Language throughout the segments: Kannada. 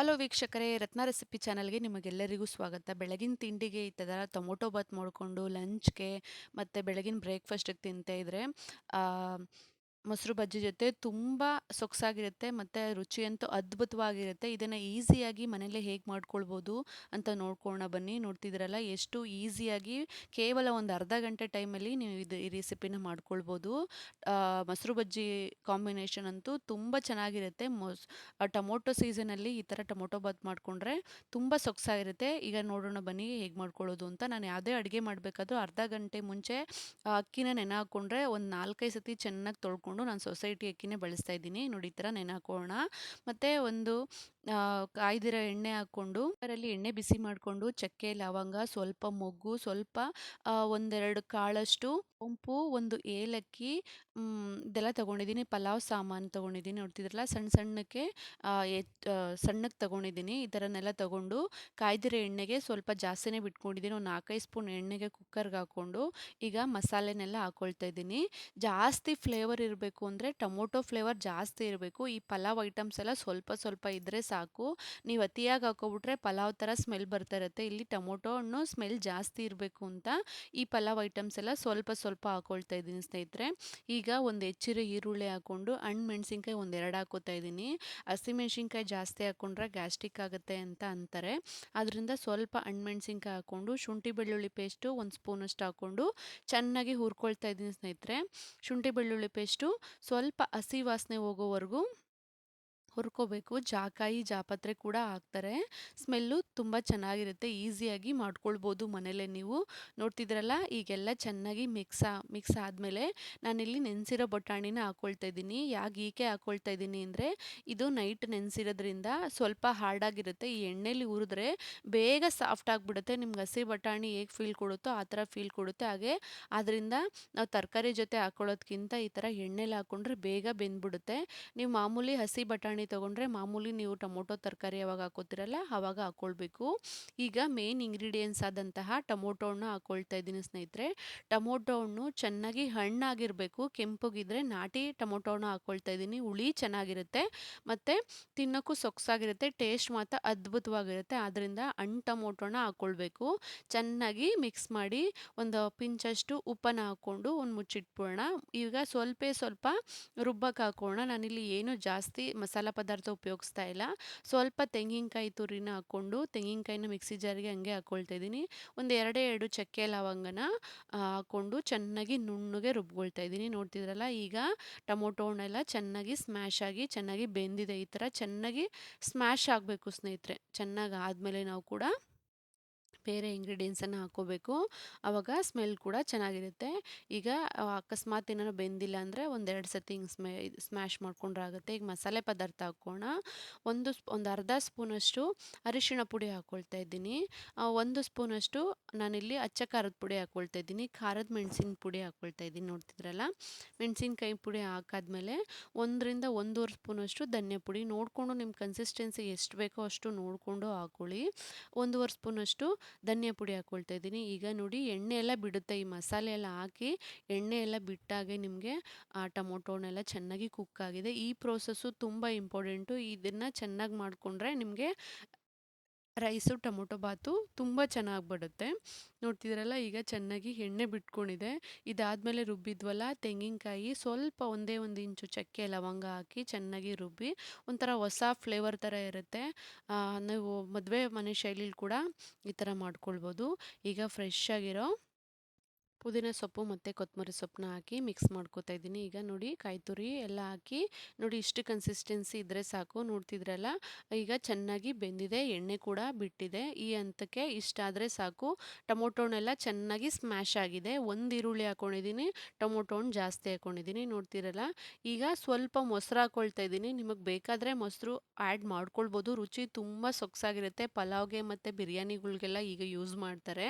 ಹಲೋ ವೀಕ್ಷಕರೇ, ರತ್ನ ರೆಸಿಪಿ ಚಾನಲ್ಗೆ ನಿಮಗೆಲ್ಲರಿಗೂ ಸ್ವಾಗತ. ಬೆಳಗಿನ ತಿಂಡಿಗೆ ಈ ಥರ ಟೊಮೊಟೊ ಬಾತ್ ಮಾಡಿಕೊಂಡು ಲಂಚ್ಗೆ ಮತ್ತು ಬೆಳಗಿನ ಬ್ರೇಕ್ಫಾಸ್ಟಿಗೆ ತಿಂತಾ ಇದ್ದರೆ ಮೊಸರು ಬಜ್ಜಿ ಜೊತೆ ತುಂಬ ಸೊಗಸಾಗಿರುತ್ತೆ, ಮತ್ತು ರುಚಿಯಂತೂ ಅದ್ಭುತವಾಗಿರುತ್ತೆ. ಇದನ್ನು ಈಸಿಯಾಗಿ ಮನೆಯಲ್ಲೇ ಹೇಗೆ ಮಾಡ್ಕೊಳ್ಬೋದು ಅಂತ ನೋಡ್ಕೊಳ್ಳೋಣ ಬನ್ನಿ. ನೋಡ್ತಿದ್ದೀರಲ್ಲ, ಎಷ್ಟು ಈಸಿಯಾಗಿ ಕೇವಲ ಒಂದು ಅರ್ಧ ಗಂಟೆ ಟೈಮಲ್ಲಿ ನೀವು ಇದು ಈ ರೆಸಿಪಿನ ಮಾಡ್ಕೊಳ್ಬೋದು. ಮೊಸರು ಬಜ್ಜಿ ಕಾಂಬಿನೇಷನ್ ಅಂತೂ ತುಂಬ ಚೆನ್ನಾಗಿರುತ್ತೆ. ಮೊಸ್ ಟೊಮೊಟೊ ಸೀಸನಲ್ಲಿ ಈ ಥರ ಟೊಮೊಟೊ ಬಾತ್ ಮಾಡಿಕೊಂಡ್ರೆ ತುಂಬ ಸೊಗಸಾಗಿರುತ್ತೆ. ಈಗ ನೋಡೋಣ ಬನ್ನಿ ಹೇಗೆ ಮಾಡ್ಕೊಳ್ಳೋದು ಅಂತ. ನಾನು ಯಾವುದೇ ಅಡುಗೆ ಮಾಡಬೇಕಾದ್ರೂ ಅರ್ಧ ಗಂಟೆ ಮುಂಚೆ ಅಕ್ಕಿನ ನೆನೆ ಹಾಕ್ಕೊಂಡ್ರೆ ಒಂದು ನಾಲ್ಕೈದು ಸತಿ ಚೆನ್ನಾಗಿ ತೊಳ್ಕೊಂಡು ನಾನು ಸೊಸೈಟಿ ಅಕ್ಕಿನೇ ಬಳಸ್ತಾ ಇದ್ದೀನಿ. ನೋಡಿ ಈ ಥರ ನೆನೆ ಹಾಕೋಣ. ಮತ್ತು ಒಂದು ಕಾಯ್ದಿರೋ ಎಣ್ಣೆ ಹಾಕ್ಕೊಂಡು, ಅದರಲ್ಲಿ ಎಣ್ಣೆ ಬಿಸಿ ಮಾಡಿಕೊಂಡು, ಚಕ್ಕೆ, ಲವಂಗ, ಸ್ವಲ್ಪ ಮೊಗ್ಗು, ಸ್ವಲ್ಪ ಒಂದೆರಡು ಕಾಳಷ್ಟು ಸೋಂಪು, ಒಂದು ಏಲಕ್ಕಿ ಇದೆಲ್ಲ ತೊಗೊಂಡಿದ್ದೀನಿ. ಪಲಾವ್ ಸಾಮಾನು ತೊಗೊಂಡಿದ್ದೀನಿ. ನೋಡ್ತಿದ್ರಲ್ಲ ಸಣ್ಣ ಸಣ್ಣಕ್ಕೆ ಸಣ್ಣಕ್ಕೆ ತೊಗೊಂಡಿದ್ದೀನಿ. ಈ ಥರನೆಲ್ಲ ತೊಗೊಂಡು ಕಾಯ್ದಿರೋ ಎಣ್ಣೆಗೆ ಸ್ವಲ್ಪ ಜಾಸ್ತಿನೇ ಬಿಟ್ಕೊಂಡಿದ್ದೀನಿ. ಒಂದು ನಾಲ್ಕೈದು ಸ್ಪೂನ್ ಎಣ್ಣೆಗೆ ಕುಕ್ಕರ್ಗೆ ಹಾಕ್ಕೊಂಡು ಈಗ ಮಸಾಲೆನೆಲ್ಲ ಹಾಕ್ಕೊಳ್ತಾ ಇದ್ದೀನಿ. ಜಾಸ್ತಿ ಫ್ಲೇವರ್ ಇರಬೇಕು ಅಂದರೆ ಟೊಮೊಟೊ ಫ್ಲೇವರ್ ಜಾಸ್ತಿ ಇರಬೇಕು. ಈ ಪಲಾವ್ ಐಟಮ್ಸ್ ಎಲ್ಲ ಸ್ವಲ್ಪ ಸ್ವಲ್ಪ ಇದ್ದರೆ ಸಾಕು. ನೀವು ಅತಿಯಾಗಿ ಹಾಕೋಬಿಟ್ರೆ ಪಲಾವ್ ಥರ ಸ್ಮೆಲ್ ಬರ್ತಾ ಇರುತ್ತೆ. ಇಲ್ಲಿ ಟೊಮೊಟೊ ಹಣ್ಣು ಸ್ಮೆಲ್ ಜಾಸ್ತಿ ಇರಬೇಕು ಅಂತ ಈ ಪಲಾವ್ ಐಟಮ್ಸ್ ಎಲ್ಲ ಸ್ವಲ್ಪ ಸ್ವಲ್ಪ ಹಾಕೊಳ್ತಾ ಇದ್ದೀನಿ ಸ್ನೇಹಿತರೆ. ಈಗ ಒಂದು ಹೆಚ್ಚಿರೋ ಈರುಳ್ಳಿ ಹಾಕ್ಕೊಂಡು ಹಣ್ಣು ಮೆಣಸಿನ್ಕಾಯಿ ಒಂದೆರಡು ಹಾಕೋತಾ ಇದ್ದೀನಿ. ಹಸಿಮೆಣ್ಸಿನ್ಕಾಯಿ ಜಾಸ್ತಿ ಹಾಕ್ಕೊಂಡ್ರೆ ಗ್ಯಾಸ್ಟ್ರಿಕ್ ಆಗುತ್ತೆ ಅಂತ ಅಂತಾರೆ. ಅದರಿಂದ ಸ್ವಲ್ಪ ಹಣ್ಣು ಮೆಣಸಿನ್ಕಾಯಿ ಹಾಕ್ಕೊಂಡು ಶುಂಠಿ ಬೆಳ್ಳುಳ್ಳಿ ಪೇಸ್ಟು ಒಂದು ಸ್ಪೂನಷ್ಟು ಹಾಕ್ಕೊಂಡು ಚೆನ್ನಾಗಿ ಹುರ್ಕೊಳ್ತಾ ಇದ್ದೀನಿ ಸ್ನೇಹಿತರೆ. ಶುಂಠಿ ಬೆಳ್ಳುಳ್ಳಿ ಪೇಸ್ಟು ಸ್ವಲ್ಪ ಹಸಿ ವಾಸನೆ ಹೋಗೋವರೆಗೂ ಹುರ್ಕೋಬೇಕು. ಜಾಕಾಯಿ, ಜಾಪತ್ರೆ ಕೂಡ ಹಾಕ್ತಾರೆ. ಸ್ಮೆಲ್ಲು ತುಂಬ ಚೆನ್ನಾಗಿರುತ್ತೆ. ಈಸಿಯಾಗಿ ಮಾಡ್ಕೊಳ್ಬೋದು ಮನೆಯಲ್ಲೇ ನೀವು. ನೋಡ್ತಿದ್ರಲ್ಲ ಈಗೆಲ್ಲ ಚೆನ್ನಾಗಿ ಮಿಕ್ಸ್ ಮಿಕ್ಸ್ ಆದಮೇಲೆ ನಾನಿಲ್ಲಿ ನೆನೆಸಿರೋ ಬಟಾಣಿನ ಹಾಕ್ಕೊಳ್ತಾ ಇದ್ದೀನಿ. ಯಾಕೆ ಈಕೆ ಹಾಕ್ಕೊಳ್ತಾ ಇದ್ದೀನಿ ಅಂದರೆ, ಇದು ನೈಟ್ ನೆನೆಸಿರೋದ್ರಿಂದ ಸ್ವಲ್ಪ ಹಾರ್ಡಾಗಿರುತ್ತೆ. ಈ ಎಣ್ಣೆಲಿ ಹುರಿದ್ರೆ ಬೇಗ ಸಾಫ್ಟ್ ಆಗಿಬಿಡುತ್ತೆ. ನಿಮ್ಗೆ ಹಸಿ ಬಟಾಣಿ ಹೇಗೆ ಫೀಲ್ ಕೊಡುತ್ತೋ ಆ ಥರ ಫೀಲ್ ಕೊಡುತ್ತೆ. ಹಾಗೆ ಅದರಿಂದ ನಾವು ತರಕಾರಿ ಜೊತೆ ಹಾಕ್ಕೊಳ್ಳೋದ್ಕಿಂತ ಈ ಥರ ಎಣ್ಣೆಲಿ ಹಾಕ್ಕೊಂಡ್ರೆ ಬೇಗ ಬೆಂದ್ಬಿಡುತ್ತೆ. ನೀವು ಮಾಮೂಲಿ ಹಸಿ ಬಟಾಣಿ ತೊಗೊಂಡ್ರೆ ಮಾಮೂಲಿ ನೀವು ಟೊಮೊಟೊ ತರಕಾರಿ ಯಾವಾಗ ಹಾಕೋತಿರಲ್ಲ ಆವಾಗ ಹಾಕ್ಕೊಳ್ಬೇಕು ಈಗ ಮೇನ್ ಇಂಗ್ರೀಡಿಯೆಂಟ್ಸ್ ಆದಂತಹ ಟೊಮೊಟೊ ಹಣ್ಣು ಹಾಕ್ಕೊಳ್ತಾ ಇದ್ದೀನಿ ಸ್ನೇಹಿತರೆ. ಟೊಮೊಟೊ ಹಣ್ಣು ಚೆನ್ನಾಗಿ ಹಣ್ಣಾಗಿರಬೇಕು, ಕೆಂಪಗಿದ್ರೆ ನಾಟಿ ಟೊಮೊಟೊ ಹಣ್ಣು ಹಾಕ್ಕೊಳ್ತಾ ಇದ್ದೀನಿ. ಹುಳಿ ಚೆನ್ನಾಗಿರುತ್ತೆ, ಮತ್ತು ತಿನ್ನೋಕ್ಕೂ ಸೊಕ್ಸಾಗಿರುತ್ತೆ ಟೇಸ್ಟ್ ಮಾತ್ರ ಅದ್ಭುತವಾಗಿರುತ್ತೆ. ಆದ್ದರಿಂದ ಹಣ್ಣು ಟೊಮೊಟೊನ ಹಾಕ್ಕೊಳ್ಬೇಕು ಚೆನ್ನಾಗಿ ಮಿಕ್ಸ್ ಮಾಡಿ ಒಂದು ಪಿಂಚಷ್ಟು ಉಪ್ಪನ್ನ ಹಾಕ್ಕೊಂಡು ಒಂದು ಮುಚ್ಚಿಟ್ಬಿಡೋಣ. ಈಗ ಸ್ವಲ್ಪ ಸ್ವಲ್ಪ ರುಬ್ಬಕ್ಕೆ ಹಾಕೋಣ. ನಾನಿಲ್ಲಿ ಏನು ಜಾಸ್ತಿ ಮಸಾಲ ಪದಾರ್ಥ ಉಪಯೋಗಿಸ್ತಾ ಇಲ್ಲ. ಸ್ವಲ್ಪ ತೆಂಗಿನಕಾಯಿ ತುರಿನ ಹಾಕ್ಕೊಂಡು ತೆಂಗಿನಕಾಯಿನ ಮಿಕ್ಸಿ ಜಾರಿಗೆ ಹಂಗೆ ಹಾಕ್ಕೊಳ್ತಾ ಇದ್ದೀನಿ. ಒಂದು ಎರಡೇ ಎರಡು ಚಕ್ಕೆ ಲವಂಗನ ಹಾಕ್ಕೊಂಡು ಚೆನ್ನಾಗಿ ನುಣ್ಣಗೆ ರುಬ್ಕೊಳ್ತಾ ಇದ್ದೀನಿ. ನೋಡ್ತಿದ್ರಲ್ಲ, ಈಗ ಟೊಮೊಟೊ ಹಣ್ಣೆಲ್ಲ ಚೆನ್ನಾಗಿ ಸ್ಮ್ಯಾಶ್ ಆಗಿ, ಚೆನ್ನಾಗಿ ಬೆಂದಿದೆ ಈ ಥರ ಚೆನ್ನಾಗಿ ಸ್ಮ್ಯಾಶ್ ಆಗಬೇಕು ಸ್ನೇಹಿತರೆ. ಚೆನ್ನಾಗಿ ಆದಮೇಲೆ ನಾವು ಕೂಡ ಬೇರೆ ಇಂಗ್ರೀಡಿಯೆಂಟ್ಸನ್ನು ಹಾಕ್ಕೋಬೇಕು ಆವಾಗ ಸ್ಮೆಲ್ ಕೂಡ ಚೆನ್ನಾಗಿರುತ್ತೆ. ಈಗ ಅಕಸ್ಮಾತ್ ಏನಾರು ಬೆಂದಿಲ್ಲ ಅಂದರೆ ಒಂದೆರಡು ಸತಿ ಹಿಂಗೆ ಸ್ಮೆ, ಸ್ಮ್ಯಾಶ್ ಮಾಡ್ಕೊಂಡ್ರೆ ಆಗುತ್ತೆ. ಈಗ ಮಸಾಲೆ ಪದಾರ್ಥ ಹಾಕ್ಕೋಣ ಒಂದು ಸ್ಪ್, ಒಂದು ಅರ್ಧ ಸ್ಪೂನಷ್ಟು ಅರಿಶಿಣ ಪುಡಿ ಹಾಕ್ಕೊಳ್ತಾ ಇದ್ದೀನಿ. ಒಂದು ಸ್ಪೂನಷ್ಟು ನಾನಿಲ್ಲಿ ಅಚ್ಚ ಖಾರದ ಪುಡಿ ಹಾಕ್ಕೊಳ್ತಾ ಇದ್ದೀನಿ. ಖಾರದ ಮೆಣಸಿನ ಪುಡಿ ಹಾಕ್ಕೊಳ್ತಾ ಇದ್ದೀನಿ. ನೋಡ್ತಿದ್ರಲ್ಲ? ಮೆಣಸಿನ್ಕಾಯಿ ಪುಡಿ ಹಾಕಾದ್ಮೇಲೆ ಒಂದರಿಂದ ಒಂದೂವರೆ ಸ್ಪೂನಷ್ಟು ಧನ್ಯ ಪುಡಿ. ನೋಡಿಕೊಂಡು ನಿಮ್ಮ ಕನ್ಸಿಸ್ಟೆನ್ಸಿ ಎಷ್ಟು ಬೇಕೋ ಅಷ್ಟು ನೋಡಿಕೊಂಡು ಹಾಕ್ಕೊಳ್ಳಿ ಒಂದೂವರೆ ಸ್ಪೂನಷ್ಟು ಧನಿಯಾ ಪುಡಿ ಹಾಕ್ಕೊಳ್ತಾ ಇದ್ದೀನಿ. ಈಗ ನೋಡಿ ಎಣ್ಣೆ ಎಲ್ಲ ಬಿಡುತ್ತೆ. ಈ ಮಸಾಲೆ ಎಲ್ಲ ಹಾಕಿ ಎಣ್ಣೆ ಎಲ್ಲ ಬಿಟ್ಟಾಗೆ ನಿಮಗೆ, ಆ ಟೊಮೊಟೊನೆಲ್ಲ ಚೆನ್ನಾಗಿ ಕುಕ್ ಆಗಿದೆ. ಈ ಪ್ರೋಸೆಸ್ಸು ತುಂಬ ಇಂಪಾರ್ಟೆಂಟು ಇದನ್ನು ಚೆನ್ನಾಗಿ ಮಾಡಿಕೊಂಡ್ರೆ ನಿಮಗೆ ರೈಸು, ಟೊಮೊಟೊ ಬಾತು ತುಂಬ ಚೆನ್ನಾಗಿ ಬರುತ್ತೆ ನೋಡ್ತಿದ್ರಲ್ಲ ಈಗ ಚೆನ್ನಾಗಿ ಎಣ್ಣೆ ಬಿಟ್ಕೊಂಡಿದೆ. ಇದಾದಮೇಲೆ ರುಬ್ಬಿದ್ವಲ್ಲ, ತೆಂಗಿನಕಾಯಿ ಸ್ವಲ್ಪ ಒಂದೇ ಒಂದು ಇಂಚು ಚಕ್ಕೆ ಲವಂಗ ಹಾಕಿ ಚೆನ್ನಾಗಿ ರುಬ್ಬಿ, ಒಂಥರ ಹೊಸ ಫ್ಲೇವರ್ ಥರ ಇರುತ್ತೆ. ನೀವು ಮದುವೆ ಮನೆ ಶೈಲಿಲಿ ಕೂಡ ಈ ಥರ ಮಾಡ್ಕೊಳ್ಬೋದು. ಈಗ ಫ್ರೆಶ್ ಆಗಿರೋ ಪುದೀನ ಸೊಪ್ಪು ಮತ್ತು ಕೊತ್ತಂಬರಿ ಸೊಪ್ಪನ್ನ ಹಾಕಿ ಮಿಕ್ಸ್ ಮಾಡ್ಕೋತಾ ಇದ್ದೀನಿ. ಈಗ ನೋಡಿ ಕಾಯಿ ತುರಿ ಎಲ್ಲ ಹಾಕಿ ನೋಡಿ ಇಷ್ಟು ಕನ್ಸಿಸ್ಟೆನ್ಸಿ ಇದ್ದರೆ ಸಾಕು. ನೋಡ್ತಿದ್ರಲ್ಲ? ಈಗ ಚೆನ್ನಾಗಿ ಬೆಂದಿದೆ, ಎಣ್ಣೆ ಕೂಡ ಬಿಟ್ಟಿದೆ. ಈ ಹಂತಕ್ಕೆ ಇಷ್ಟಾದರೆ ಸಾಕು. ಟೊಮೊಟೊನೆಲ್ಲ ಚೆನ್ನಾಗಿ ಸ್ಮ್ಯಾಶ್ ಆಗಿದೆ. ಒಂದು ಈರುಳ್ಳಿ ಹಾಕ್ಕೊಂಡಿದ್ದೀನಿ ಹಣ್ಣು ಜಾಸ್ತಿ ಹಾಕ್ಕೊಂಡಿದ್ದೀನಿ ನೋಡ್ತಿರಲ್ಲ? ಈಗ ಸ್ವಲ್ಪ ಮೊಸರು ಹಾಕ್ಕೊಳ್ತಾ ಇದ್ದೀನಿ. ನಿಮಗೆ ಬೇಕಾದರೆ ಮೊಸರು ಆ್ಯಡ್ ಮಾಡ್ಕೊಳ್ಬೋದು. ರುಚಿ ತುಂಬ ಸೊಗಸಾಗಿರುತ್ತೆ. ಪಲಾವ್ಗೆ ಮತ್ತು ಬಿರಿಯಾನಿಗಳಿಗೆಲ್ಲ ಈಗ ಯೂಸ್ ಮಾಡ್ತಾರೆ.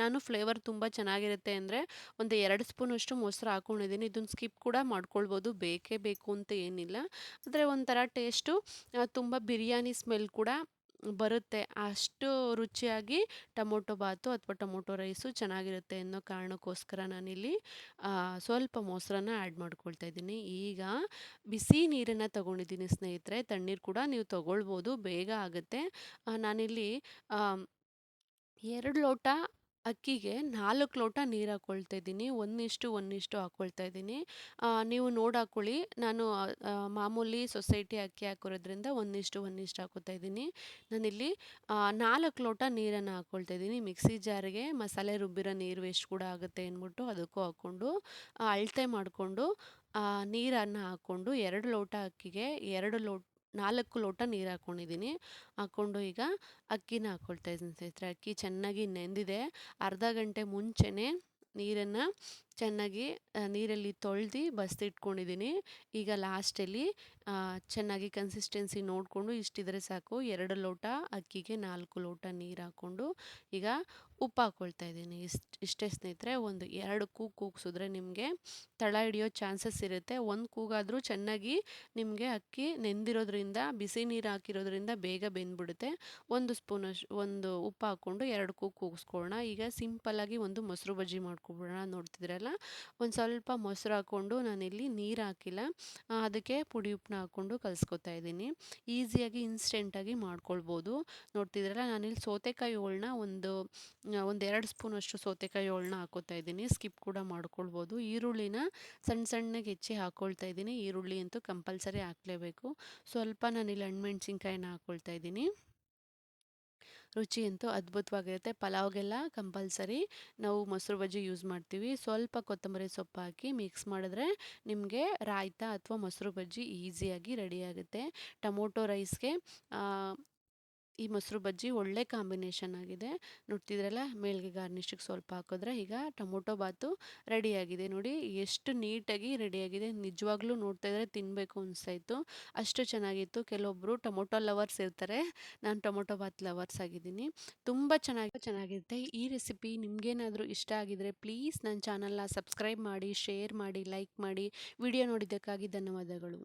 ನಾನು ಫ್ಲೇವರ್ ತುಂಬ ಚೆನ್ನಾಗಿರುತ್ತೆ ಅಂದರೆ ಅಂದರೆ ಒಂದು ಎರಡು ಸ್ಪೂನಷ್ಟು ಮೊಸರು ಹಾಕ್ಕೊಂಡಿದ್ದೀನಿ ಇದನ್ನು ಸ್ಕಿಪ್ ಕೂಡ ಮಾಡ್ಕೊಳ್ಬೋದು. ಬೇಕೇ ಬೇಕು ಅಂತ ಏನಿಲ್ಲ. ಆದರೆ ಒಂಥರ ಟೇಸ್ಟು ತುಂಬ ಬಿರಿಯಾನಿ ಸ್ಮೆಲ್ ಕೂಡ ಬರುತ್ತೆ. ಅಷ್ಟು ರುಚಿಯಾಗಿ ಟೊಮೊಟೊ ಬಾತು ಅಥವಾ ಟೊಮೊಟೊ ರೈಸು ಚೆನ್ನಾಗಿರುತ್ತೆ ಅನ್ನೋ ಕಾರಣಕ್ಕೋಸ್ಕರ ನಾನಿಲ್ಲಿ ಸ್ವಲ್ಪ ಮೊಸರನ್ನ ಆ್ಯಡ್ ಮಾಡ್ಕೊಳ್ತಾ ಇದ್ದೀನಿ. ಈಗ ಬಿಸಿ ನೀರನ್ನು ತಗೊಂಡಿದ್ದೀನಿ ಸ್ನೇಹಿತರೆ. ತಣ್ಣೀರು ಕೂಡ ನೀವು ತೊಗೊಳ್ಬೋದು. ಬೇಗ ಆಗುತ್ತೆ. ನಾನಿಲ್ಲಿ ಎರಡು ಲೋಟ ಅಕ್ಕಿಗೆ ನಾಲ್ಕು ಲೋಟ ನೀರು ಹಾಕ್ಕೊಳ್ತಾ ಇದ್ದೀನಿ. ಒಂದಿಷ್ಟು ಒಂದಿಷ್ಟು ಹಾಕ್ಕೊಳ್ತಾ ಇದ್ದೀನಿ. ನೀವು ನೋಡಿ ಹಾಕ್ಕೊಳ್ಳಿ ನಾನು ಮಾಮೂಲಿ ಸೊಸೈಟಿ ಅಕ್ಕಿ ಹಾಕಿರೋದ್ರಿಂದ ಒಂದಿಷ್ಟು ಒಂದಿಷ್ಟು ಇದ್ದೀನಿ. ನಾನಿಲ್ಲಿ ನಾಲ್ಕು ಲೋಟ ನೀರನ್ನು ಹಾಕ್ಕೊಳ್ತಾ ಇದ್ದೀನಿ. ಮಿಕ್ಸಿ ಜಾರಿಗೆ ಮಸಾಲೆ ರುಬ್ಬಿರೋ ನೀರು ವೇಸ್ಟ್ ಕೂಡ ಆಗುತ್ತೆ ಅಂದ್ಬಿಟ್ಟು ಅದಕ್ಕೂ ಹಾಕ್ಕೊಂಡು ಅಳತೆ ಮಾಡಿಕೊಂಡು ನೀರನ್ನು ಹಾಕ್ಕೊಂಡು ಎರಡು ಲೋಟ ಅಕ್ಕಿಗೆ ಎರಡು ಲೋಟ ನಾಲ್ಕು ಲೋಟ ನೀರು ಹಾಕ್ಕೊಂಡಿದ್ದೀನಿ ಹಾಕ್ಕೊಂಡು ಈಗ ಅಕ್ಕಿನ ಹಾಕ್ಕೊಳ್ತಾ ಇದ್ದೀನಿ ಸ್ನೇಹಿತರೆ. ಅಕ್ಕಿ ಚೆನ್ನಾಗಿ ನೆಂದಿದೆ. ಅರ್ಧ ಗಂಟೆ ಮುಂಚೆನೇ ನೀರನ್ನು ಚೆನ್ನಾಗಿ ನೀರಲ್ಲಿ ತೊಳ್ದು ಬಸ್ದಿಟ್ಕೊಂಡಿದ್ದೀನಿ ಈಗ ಲಾಸ್ಟಲ್ಲಿ ಚೆನ್ನಾಗಿ ಕನ್ಸಿಸ್ಟೆನ್ಸಿ ನೋಡಿಕೊಂಡು ಇಷ್ಟಿದ್ರೆ ಸಾಕು. ಎರಡು ಲೋಟ ಅಕ್ಕಿಗೆ ನಾಲ್ಕು ಲೋಟ ನೀರು ಹಾಕ್ಕೊಂಡು ಈಗ ಉಪ್ಪು ಹಾಕ್ಕೊಳ್ತಾ ಇದ್ದೀನಿ ಇಷ್ಟು, ಇಷ್ಟೇ ಸ್ನೇಹಿತರೆ, ಒಂದು ಎರಡು ಕೂಗು ಕೂಗಿಸಿದ್ರೆ ನಿಮಗೆ ತಳ ಹಿಡಿಯೋ ಚಾನ್ಸಸ್ ಇರುತ್ತೆ. ಒಂದು ಕೂಗಾದರೂ ಚೆನ್ನಾಗಿ ನಿಮಗೆ ಅಕ್ಕಿ ನೆಂದಿರೋದ್ರಿಂದ, ಬಿಸಿ ನೀರು ಹಾಕಿರೋದ್ರಿಂದ ಬೇಗ ಬೆಂದ್ಬಿಡುತ್ತೆ. ಒಂದು ಸ್ಪೂನ್ ಒಂದು ಉಪ್ಪು ಹಾಕ್ಕೊಂಡು ಎರಡು ಕೂಗು ಕೂಗಿಸ್ಕೊಳ್ಳೋಣ. ಈಗ ಸಿಂಪಲ್ಲಾಗಿ ಒಂದು ಮೊಸರು ಬಜ್ಜಿ ಮಾಡ್ಕೊಬಿಡೋಣ ನೋಡ್ತಿದ್ರಲ್ಲ ಒಂದು ಸ್ವಲ್ಪ ಮೊಸರು ಹಾಕ್ಕೊಂಡು ನಾನಿಲ್ಲಿ ನೀರು ಹಾಕಿಲ್ಲ. ಅದಕ್ಕೆ ಪುಡಿ ಉಪ್ಪನ್ನ ಹಾಕ್ಕೊಂಡು ಕಲಿಸ್ಕೊತಾ ಇದ್ದೀನಿ. ಈಸಿಯಾಗಿ ಇನ್ಸ್ಟೆಂಟಾಗಿ ಮಾಡ್ಕೊಳ್ಬೋದು. ನೋಡ್ತಿದ್ರಲ್ಲ, ನಾನಿಲ್ಲಿ ಸೌತೆಕಾಯಿ ಹೋಳನ್ನ ಒಂದು ಒಂದು ಎರಡು ಸ್ಪೂನಷ್ಟು ಸೌತೆಕಾಯಿ ಹೋಳನ್ನ ಹಾಕೋತಾ ಇದ್ದೀನಿ. ಸ್ಕಿಪ್ ಕೂಡ ಮಾಡ್ಕೊಳ್ಬೋದು. ಈರುಳ್ಳಿನ ಸಣ್ಣ ಸಣ್ಣಗೆ ಹೆಚ್ಚಿ ಹಾಕ್ಕೊಳ್ತಾ ಇದ್ದೀನಿ. ಈರುಳ್ಳಿ ಅಂತೂ ಕಂಪಲ್ಸರಿ ಹಾಕ್ಲೇಬೇಕು. ಸ್ವಲ್ಪ ನಾನಿಲ್ಲಿ ಹಣ್ಮೆಣ್ಸಿನ್ಕಾಯಿನ ಹಾಕ್ಕೊಳ್ತಾ ಇದ್ದೀನಿ. ರುಚಿ ಅಂತೂ ಅದ್ಭುತವಾಗಿರುತ್ತೆ. ಪಲಾವ್ಗೆಲ್ಲ ಕಂಪಲ್ಸರಿ ನಾವು ಮೊಸರು ಬಜ್ಜಿ ಯೂಸ್ ಮಾಡ್ತೀವಿ. ಸ್ವಲ್ಪ ಕೊತ್ತಂಬರಿ ಸೊಪ್ಪು ಹಾಕಿ ಮಿಕ್ಸ್ ಮಾಡಿದ್ರೆ ನಿಮಗೆ ರಾಯ್ತ ಅಥವಾ ಮೊಸರು ಬಜ್ಜಿ ಈಸಿಯಾಗಿ ರೆಡಿಯಾಗುತ್ತೆ ಟೊಮೊಟೊ ರೈಸ್ಗೆ ಈ ಮೊಸರು ಬಜ್ಜಿ ಒಳ್ಳೆ ಕಾಂಬಿನೇಷನ್ ಆಗಿದೆ. ನೋಡ್ತಿದ್ರಲ್ಲ ಮೇಲ್ಗೆ ಗಾರ್ನಿಶಿಗೆ ಸ್ವಲ್ಪ ಹಾಕಿದ್ರೆ ಈಗ ಟೊಮೊಟೊ ಬಾತು ರೆಡಿಯಾಗಿದೆ. ನೋಡಿ, ಎಷ್ಟು ನೀಟಾಗಿ ರೆಡಿಯಾಗಿದೆ. ನಿಜವಾಗ್ಲೂ ನೋಡ್ತಾ ಇದ್ರೆ ತಿನ್ನಬೇಕು ಅನಿಸ್ತಾಯಿತ್ತು. ಅಷ್ಟು ಚೆನ್ನಾಗಿತ್ತು. ಕೆಲವೊಬ್ಬರು ಟೊಮೊಟೊ ಲವರ್ಸ್ ಇರ್ತಾರೆ. ನಾನು ಟೊಮೊಟೊ ಬಾತ್ ಲವರ್ಸ್ ಆಗಿದ್ದೀನಿ. ತುಂಬ ಚೆನ್ನಾಗಿ ಚೆನ್ನಾಗಿರುತ್ತೆ. ಈ ರೆಸಿಪಿ ನಿಮಗೇನಾದರೂ ಇಷ್ಟ ಆಗಿದರೆ ಪ್ಲೀಸ್ ನನ್ನ ಚಾನಲ್ನ ಸಬ್ಸ್ಕ್ರೈಬ್ ಮಾಡಿ, ಶೇರ್ ಮಾಡಿ, ಲೈಕ್ ಮಾಡಿ. ವಿಡಿಯೋ ನೋಡಿದ್ದಕ್ಕಾಗಿ ಧನ್ಯವಾದಗಳು.